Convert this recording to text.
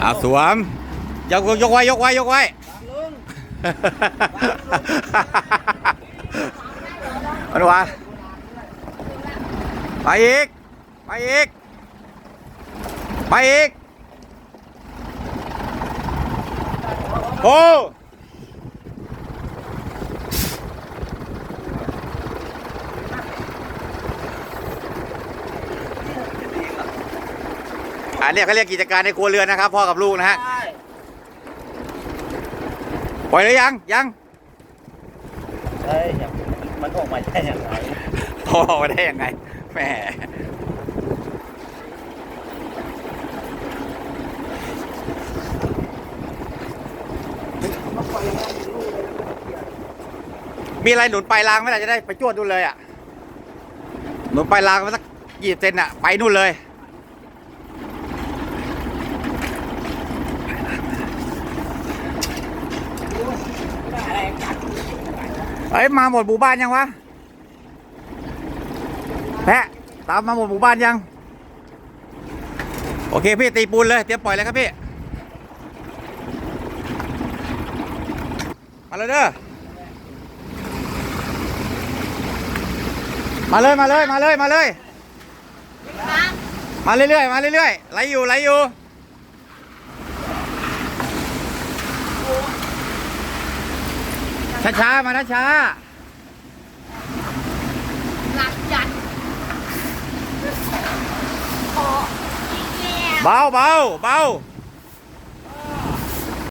เอาสวมยกยกไว้ยกไว้ยกไว้มันวะไปอีก ไปอีก ไปอีก โอ้ อันนี้เขาเรียกกิจการในครัวเรือนนะครับพ่อกับลูกนะฮะใช่ปล่อยหรือยังยังเฮ้ยอย่ามันออกมาได้ยังไงพ่อมาได้ยังไงแหมมีอะไรหนุนปลายรางไหมล่ะจะได้ไปจวดนู่นเลยอะหนุนปลายรางมาสักยี่สิบเซนอะ ไปนู่นเลย เฮ้ยมาหมดหมู่บ้านยังวะแพะตามมาหมดหมู่บ้านยัง โอเคพี่ตีปูนเลยเตรียมปล่อยเลยครับพี่ มาเลยเด้อมาเลยมาเลยมาเลยมาเลย มาเรื่อยๆมาเรื่อยๆไหลอยู่ไหลอยู่ ช้าๆมาช้าหลักจัดโอ้ยแย่ๆเบาเบาเบาเ